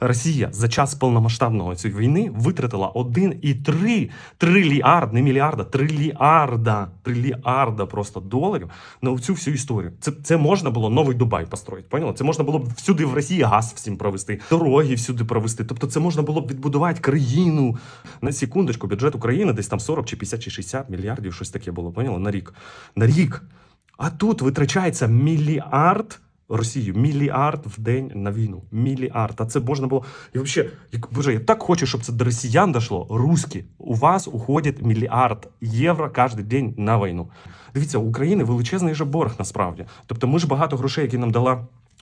Росія за час повномасштабного цієї війни витратила 1,3 трильярд, не мільярда, трильярда, трильярда просто доларів на цю всю історію. Це, це можна було новий Дубай построїти. Поняли? Це можна було б всюди в Росії газ всім провести, дороги всюди провести. Тобто, це можна було б відбудувати країну. На секундочку, бюджет України десь там 40 чи 50 чи 60 мільярдів, щось таке було. Поняли? На рік. На рік. А тут витрачається мільярд. Росію мільярд в день на війну. Мільярд. А це можна було. І взагалі, як боже, я так хочу, щоб це до росіян дійшло. Руські, у вас уходить мільярд євро кожен день на війну. Дивіться, у України величезний же борг насправді. Тобто, ми ж багато грошей, які нам дала.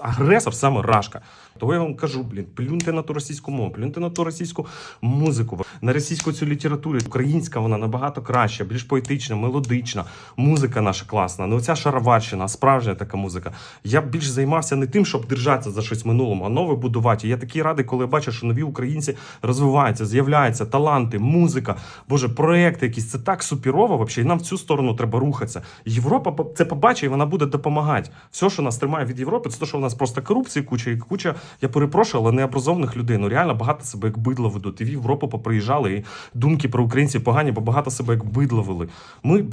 Агресор саме рашка. Того я вам кажу, блін, плюньте на ту російську мову, плюньте на ту російську музику, на російську цю літературу. Українська вона набагато краща, більш поетична, мелодична. Музика наша класна. Ну оця шароварщина, справжня така музика. Я більш займався не тим, щоб держатися за щось минулому, а нове будувати. Я такий радий, коли я бачу, що нові українці розвиваються, з'являються таланти, музика, боже, проекти якісь. Це так супірово. Вообще, і нам в цю сторону треба рухатися. Європа це побачить, і вона буде допомагати. Все, що нас тримає від Європи, це те, що нас просто корупції, куча і куча. Я перепрошую, але необразованих людей. Ну реально багато себе як бидло ведуть. І в Європу поприїжджали, і думки про українців погані, бо багато себе як бидло вели. Ми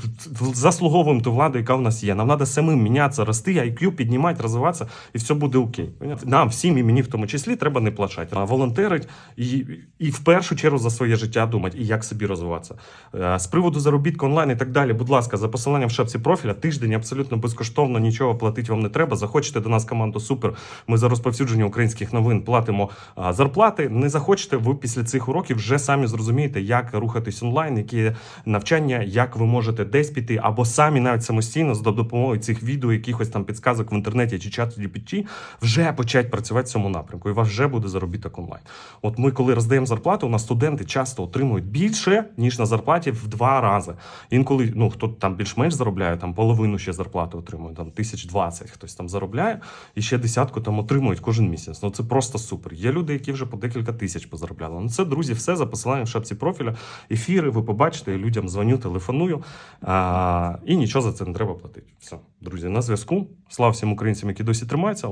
заслуговуємо ту владу, яка в нас є. Нам треба самим мінятися, рости, IQ піднімати, розвиватися, і все буде окей. Нам всім і мені в тому числі треба не плачати, а волонтерить і, і в першу чергу за своє життя думати і як собі розвиватися. Е, З приводу заробітку онлайн і так далі, будь ласка, за посиланням в шапці профіля тиждень абсолютно безкоштовно, нічого платити вам не треба. Захочете до нас команду супер. Ми за розповсюдження українських новин платимо зарплати. Не захочете, ви після цих уроків вже самі зрозумієте, як рухатись онлайн, які навчання, як ви можете десь піти, або самі навіть самостійно за допомогою цих відео, якихось там підсказок в інтернеті чи чат GPT, вже почати працювати в цьому напрямку. І у вас вже буде заробіток онлайн. От ми, коли роздаємо зарплату, у нас студенти часто отримують більше ніж на зарплаті в два рази. Інколи ну хто там більш-менш заробляє, там половину ще зарплати отримує, там тисяч двадцять хтось там заробляє, і ще десятку там отримують кожен місяць. Ну це просто супер. Є люди, які вже по декілька тисяч позаробляли. Ну це друзі, все за посиланням в шапці профіля. Ефіри, ви побачите, я людям дзвоню, телефоную. А, і нічого за це не треба платити. Все, друзі, на зв'язку. Слава всім українцям, які досі тримаються.